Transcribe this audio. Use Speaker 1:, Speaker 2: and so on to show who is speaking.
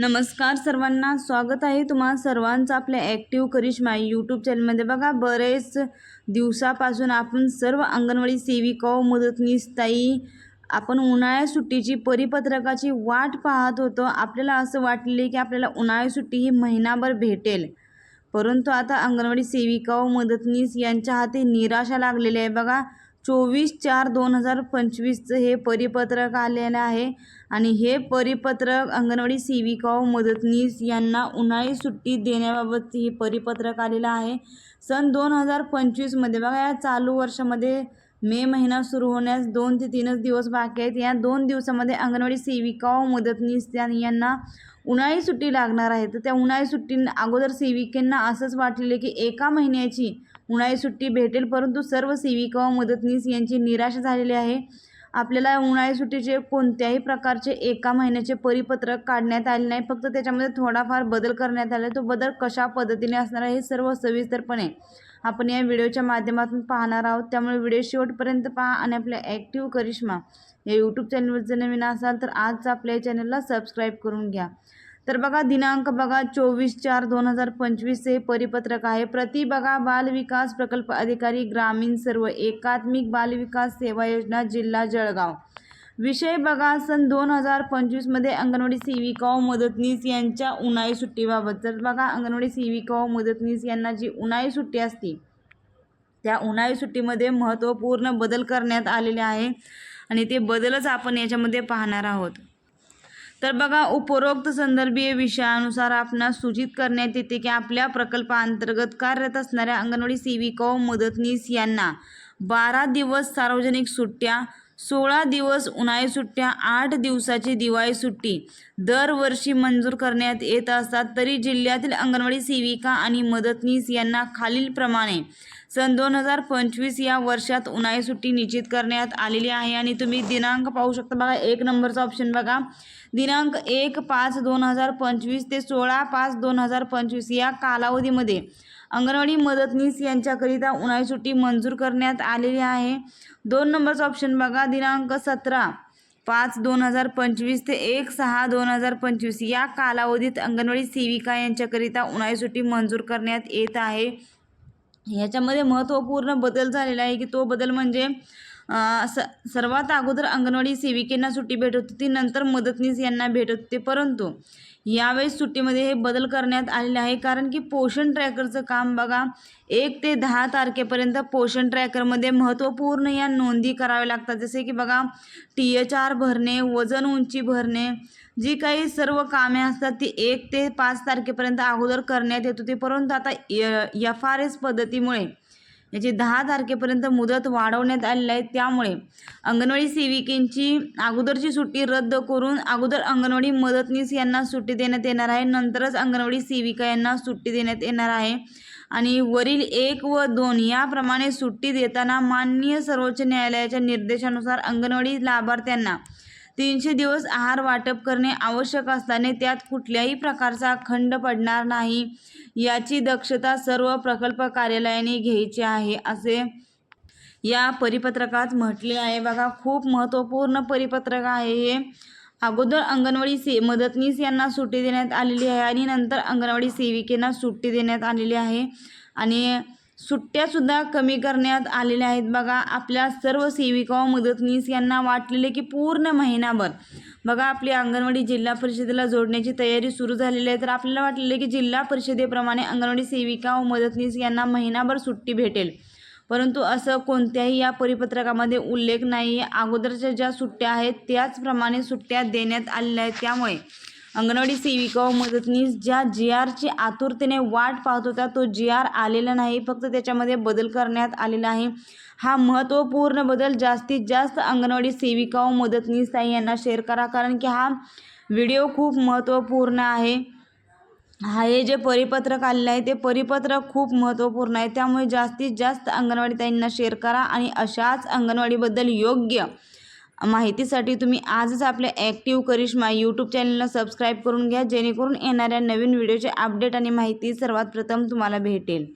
Speaker 1: नमस्कार सर्वांना स्वागत आहे तुम्हा सर्वांचं आपल्या ॲक्टिव्ह करिश्मा यूट्यूब चॅनलमध्ये बघा बरेच दिवसापासून आपण सर्व अंगणवाडी सेविका मदतनीस ताई आपण उन्हाळ्या सुट्टीची परिपत्रकाची वाट पाहत होतो. आपल्याला असं वाटले की आपल्याला उन्हाळी सुट्टी ही महिनाभर भेटेल. परंतु आता अंगणवाडी सेविका व मदतनीस यांच्या हाती निराशा लागलेली आहे. बघा चोवीस चार दोन हजार पंचवीसचं हे परिपत्रक आलेलं आहे. आणि हे परिपत्रक अंगणवाडी सेविका व मदतनीस यांना उन्हाळी सुट्टी देण्याबाबत हे परिपत्रक आलेलं आहे. सन दोन हजार पंचवीसमध्ये बघा या चालू वर्षामध्ये मे महिना सुरू होण्यास दोन ते तीनच दिवस बाकी आहेत. या दोन दिवसामध्ये अंगणवाडी सेविका व मदतनीस त्या यांना उन्हाळी सुट्टी लागणार आहे. तर त्या उन्हाळी सुट्टी अगोदर सेविकांना असंच वाटलेलं की एका महिन्याची उन्हाळी सुट्टी भेटेल. परंतु सर्व सेविका व मदतनीस यांची निराशा झालेली आहे. आपल्याला उन्हाळी सुट्टीचे कोणत्याही प्रकारचे एका महिन्याचे परिपत्रक काढण्यात आले नाही. फक्त त्याच्यामध्ये थोडाफार बदल करण्यात आला तो बदल कशा पद्धतीने असणार आहे हे सर्व सविस्तरपणे आपण या व्हिडिओच्या माध्यमातून पाहणार आहोत. त्यामुळे व्हिडिओ शेवटपर्यंत पहा आणि आपल्या ॲक्टिव्ह करिश्मा या यूट्यूब चॅनलवर जर नवीन असाल तर आज आपल्या या चॅनलला सबस्क्राईब करून घ्या. तर बघा दिनांक बघा चोवीस चार दोन हजार पंचवीस हे परिपत्रक आहे. प्रति बघा बाल विकास प्रकल्प अधिकारी ग्रामीण सर्व एकात्मिक बालविकास सेवा योजना जिल्हा जळगाव. विषय बघा सन दोन हजार पंचवीसमध्ये अंगणवाडी सेविका व मदतनीस यांच्या उन्हाळी सुट्टीबाबत. तर बघा अंगणवाडी सेविका व मदतनीस यांना जी उन्हाळी सुट्टी असते त्या उन्हाळी सुट्टीमध्ये महत्त्वपूर्ण बदल करण्यात आलेले आहे आणि ते बदलच आपण याच्यामध्ये पाहणार आहोत. तर बघा उपरोक्त संदर्भीय विषयानुसार आपणास सूचित करण्यात येते की आपल्या प्रकल्पाअंतर्गत कार्यरत असणाऱ्या अंगणवाडी सेविका व मदतनीस यांना बारा दिवस सार्वजनिक सुट्ट्या सोळा दिवस उन्हाळी सुट्ट्या आठ दिवसाची दिवाळी सुट्टी. दरवर्षी मंजूर करण्यात येत असतात तरी जिल्ह्यातील अंगणवाडी सेविका आणि मदतनीस यांना खालीलप्रमाणे सन दोन हजार पंचवीस या वर्षात उन्हाळी सुट्टी निश्चित करण्यात आलेली आहे. आणि तुम्ही दिनांक पाहू शकता बघा एक नंबरचा ऑप्शन बघा. दिनांक एक पाच दोन हजार पंचवीस ते सोळा पाच दोन हजार पंचवीस या कालावधीमध्ये अंगणवाडी मदतनीस यांच्याकरिता उन्हाळी सुट्टी मंजूर करण्यात आलेली आहे. दोन नंबरचा ऑप्शन बघा दिनांक सतरा पाच दोन हजार पंचवीस ते एक सहा दोन हजार पंचवीस या कालावधीत अंगणवाडी सेविका यांच्याकरिता उन्हाळी सुट्टी मंजूर करण्यात येत आहे. ह्याच्यामध्ये महत्त्वपूर्ण बदल झालेला आहे की तो बदल म्हणजे स सर्वात अगोदर अंगणवाडी सेविकेंना सुट्टी भेटत होती नंतर मदतनीस यांना भेटत होते. परंतु यावेळेस सुट्टीमध्ये हे बदल करण्यात आलेले आहे कारण की पोषण ट्रॅकरचं काम बघा एक ते दहा तारखेपर्यंत पोषण ट्रॅकरमध्ये महत्त्वपूर्ण या नोंदी कराव्या लागतात. जसे की बघा टी एच आर भरणे वजन उंची भरणे जी काही सर्व कामे असतात ती एक ते पाच तारखेपर्यंत अगोदर करण्यात येत होती. परंतु आता एफ आर एस पद्धतीमुळे याची दहा तारखेपर्यंत मुदत वाढवण्यात आलेली आहे. त्यामुळे अंगणवाडी सेविकेंची अगोदरची सुट्टी रद्द करून अगोदर अंगणवाडी मदतनीस यांना सुट्टी देण्यात येणार आहे. नंतरच अंगणवाडी सेविका यांना सुट्टी देण्यात येणार आहे. आणि वरील एक व दोन याप्रमाणे सुट्टी देताना माननीय सर्वोच्च न्यायालयाच्या निर्देशानुसार अंगणवाडी लाभार्थ्यांना तीनशे दिवस आहार वाटप करणे आवश्यक असल्याने त्यात कुठल्याही प्रकारचा खंड पडणार नाही. याची दक्षता सर्व प्रकल्प कार्यालयाने घ्यायची आहे असे या परिपत्रकात म्हटले आहे. बघा खूप महत्त्वपूर्ण परिपत्रक आहे हे. अगोदर अंगणवाडी से मदतनीस यांना सुट्टी देण्यात आलेली आहे आणि नंतर अंगणवाडी सेविकेंना सुट्टी देण्यात आलेली आहे आणि सुट्ट्यासुद्धा कमी करण्यात आलेल्या आहेत. बघा आपल्या सर्व सेविका व मदतनीस यांना वाटलेले की पूर्ण महिनाभर बघा आपली अंगणवाडी जिल्हा परिषदेला जोडण्याची तयारी सुरू झालेली आहे. तर आपल्याला वाटलेलं की जिल्हा परिषदेप्रमाणे अंगणवाडी सेविका व मदतनीस यांना महिनाभर सुट्टी भेटेल. परंतु असं कोणत्याही या परिपत्रकामध्ये उल्लेख नाही. आहे अगोदरच्या ज्या सुट्ट्या आहेत त्याचप्रमाणे सुट्ट्या देण्यात आलेल्या आहेत. त्यामुळे अंगणवाडी सेविका व मदतनीस ज्या जी आरची आतुरतेने वाट पाहत होता तो जी आर आलेला नाही. फक्त त्याच्यामध्ये बदल करण्यात आलेला आहे. हा महत्त्वपूर्ण बदल जास्तीत जास्त अंगणवाडी सेविका व मदतनीस ताई यांना शेअर करा. कारण की हा व्हिडिओ खूप महत्त्वपूर्ण आहे. हा हे जे परिपत्रक आलेलं आहे ते परिपत्रक खूप महत्त्वपूर्ण आहे. त्यामुळे जास्तीत जास्त अंगणवाडी ताईंना शेअर करा आणि अशाच अंगणवाडीबद्दल योग्य माहितीसाठी तुम्ही आजच आपल्या ॲक्टिव्ह करिश्मा यूट्यूब चॅनलला सबस्क्राईब करून घ्या जेणेकरून येणाऱ्या नवीन व्हिडिओचे अपडेट आणि माहिती सर्वात प्रथम तुम्हाला भेटेल.